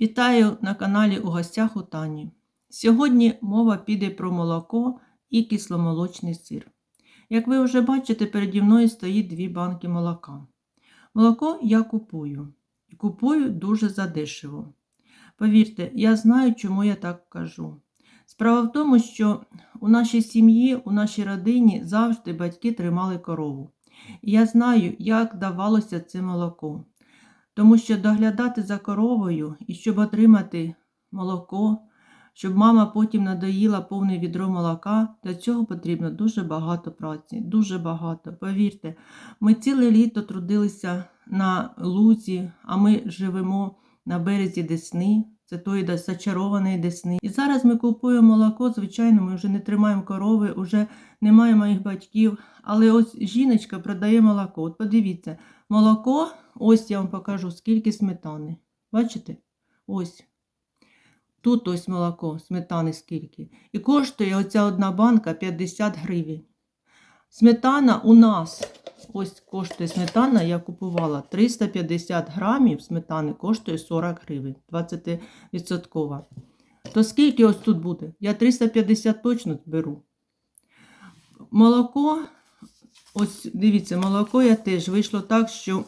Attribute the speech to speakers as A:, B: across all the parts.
A: Вітаю на каналі у гостях у Тані. Сьогодні мова піде про молоко і кисломолочний сир. Як ви вже бачите, переді мною стоїть дві банки молока. Молоко я купую і купую дуже задешево. Повірте, я знаю, чому я так кажу. Справа в тому, що у нашій сім'ї, у нашій родині завжди батьки тримали корову. І я знаю, як давалося це молоко. Тому що доглядати за коровою і щоб отримати молоко, щоб мама потім надоїла повне відро молока, для цього потрібно дуже багато праці, дуже багато. Повірте, ми ціле літо трудилися на лузі, а ми живемо на березі Десни, це тої зачарованої Десни. І зараз ми купуємо молоко, звичайно, ми вже не тримаємо корови, вже немає моїх батьків. Але ось жіночка продає молоко. От подивіться, молоко, ось я вам покажу, скільки сметани. Бачите? Ось. Тут ось молоко, сметани скільки. І коштує оця одна банка 50 гривень. Сметана у нас, ось коштує сметана, я купувала 350 грамів сметани коштує 40 гривень, 20%. То скільки ось тут буде? Я 350 точно беру. Молоко, ось дивіться, молоко я теж вийшло так, що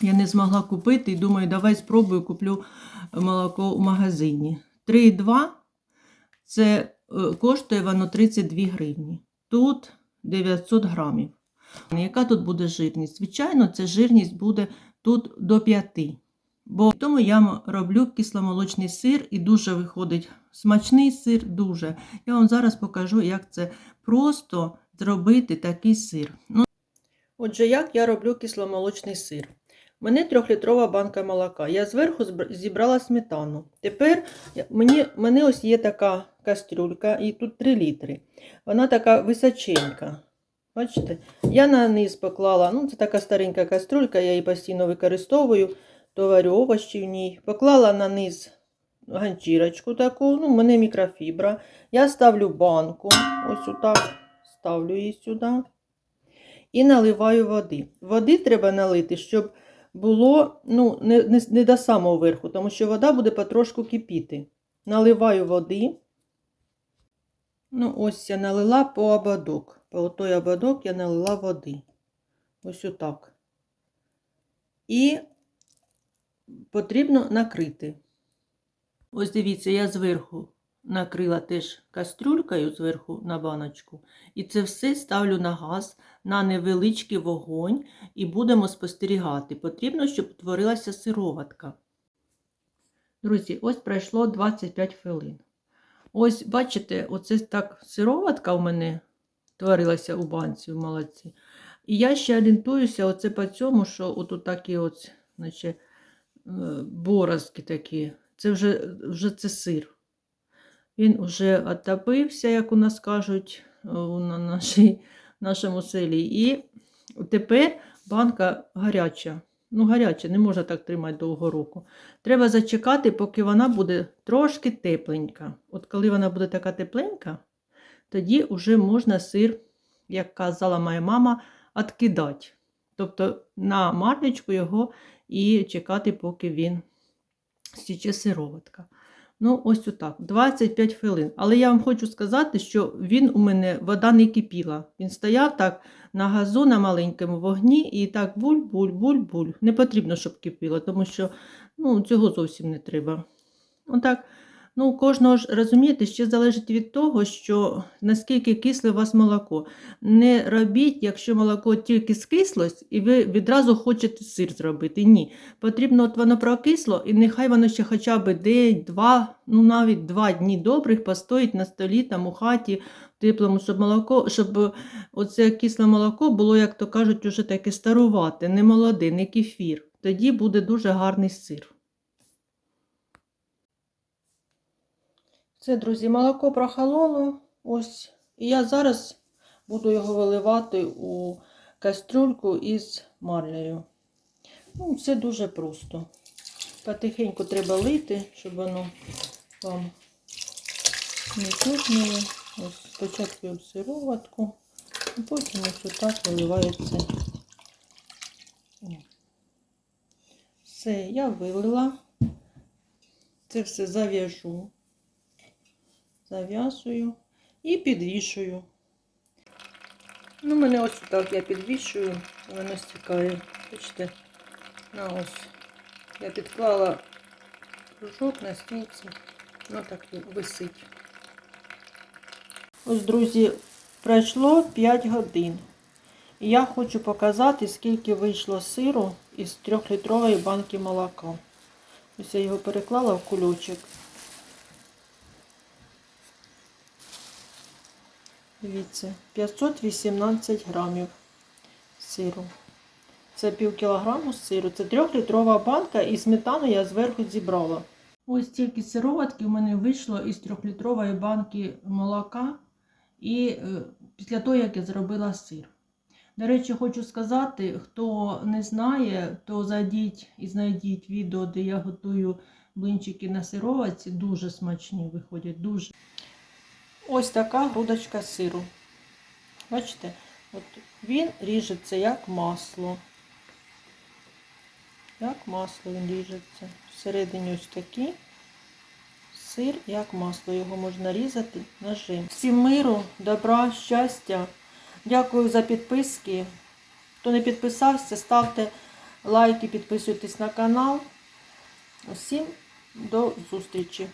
A: я не змогла купити і думаю, давай спробую куплю молоко в магазині. 3,2 це е, коштує воно 32 гривні. Тут 900 грамів. Яка тут буде жирність? Звичайно, ця жирність буде тут до 5. Бо тому я роблю кисломолочний сир і дуже виходить смачний сир, дуже. Я вам зараз покажу, як це просто зробити такий сир. Ну, Отже, як я роблю кисломолочний сир? У мене трьохлітрова банка молока. Я зверху зібрала сметану. Тепер мені, мене ось є така кастрюлька, і тут 3 літри. Вона така височенька. Бачите? Я на низ поклала, ну це така старенька кастрюлька, я її постійно використовую, то варю овочі в ній. Поклала на низ ганчірочку таку, ну, в мене мікрофібра. Я ставлю банку, ось отак, ставлю її сюди. І наливаю води. Води треба налити, щоб було ну, не, не, не до самого верху, тому що вода буде потрошку кипіти. Наливаю води. Ну, ось я налила по ободок. По той ободок я налила води. Ось отак. І потрібно накрити. Ось дивіться, я зверху накрила теж кастрюлькою зверху на баночку. І це все ставлю на газ на невеличкий вогонь і будемо спостерігати. Потрібно, щоб утворилася сироватка. Друзі, ось пройшло 25 хвилин. Ось, бачите, оце так сироватка у мене творилася у банці в молоці. І я ще орієнтуюся оце по цьому, що отут такі от, наче, е, борозки такі. Це вже, вже це сир. Він вже отопився, як у нас кажуть е, на нашій, нашому селі. І тепер банка гаряча. Ну, гаряча, не можна так тримати довго руку. Треба зачекати, поки вона буде трошки тепленька. От коли вона буде така тепленька, тоді вже можна сир, як казала моя мама, відкидати. Тобто на марлечку його і чекати, поки він стіче сироватка. Ну, ось отак, 25 хвилин. Але я вам хочу сказати, що він у мене вода не кипіла. Він стояв так на газу на маленькому вогні і так буль-буль-буль-буль. Не потрібно, щоб кипіло, тому що ну, цього зовсім не треба. Отак. Ну, кожного ж розумієте, ще залежить від того, що наскільки кисле у вас молоко. Не робіть, якщо молоко тільки скислость, і ви відразу хочете сир зробити. Ні. Потрібно, от воно прокисло, і нехай воно ще хоча б день, два, ну навіть два дні добрих постоїть на столі, там у хаті, в теплому, щоб молоко, щоб оце кисле молоко було, як то кажуть, уже таке старувате, не молоде, не кефір. Тоді буде дуже гарний сир. Це, друзі, молоко прохололо. Ось. І я зараз буду його виливати у кастрюльку із марлею. Ну, це дуже просто. Потихеньку треба лити, щоб воно вам не тухнуло. Ось спочатку сироватку, а потім ось отак виливається. Все, я вилила. це все зав'яжу, зав'язую і підвішую. Ну, мене ось так я підвішую, воно стікає. Бачите, на ось. Я підклала кружок на стільці, ну так і висить. Ось, друзі, пройшло 5 годин. І я хочу показати, скільки вийшло сиру із 3-літрової банки молока. Ось я його переклала в кульочок. Дивіться, 518 грамів сиру. Це пів кілограму сиру. Це 3-літрова банка і сметану я зверху зібрала. Ось тільки сироватки у мене вийшло із 3-літрової банки молока і е, після того, як я зробила сир. До речі, хочу сказати, хто не знає, то зайдіть і знайдіть відео, де я готую блинчики на сироватці. Дуже смачні виходять. дуже. Ось така грудочка сиру. Бачите, от він ріжеться як масло. Як масло він ріжеться. Всередині ось такий сир, як масло. Його можна різати ножем. Всім миру, добра, щастя. Дякую за підписки. Хто не підписався, ставте лайки, підписуйтесь на канал. Усім до зустрічі!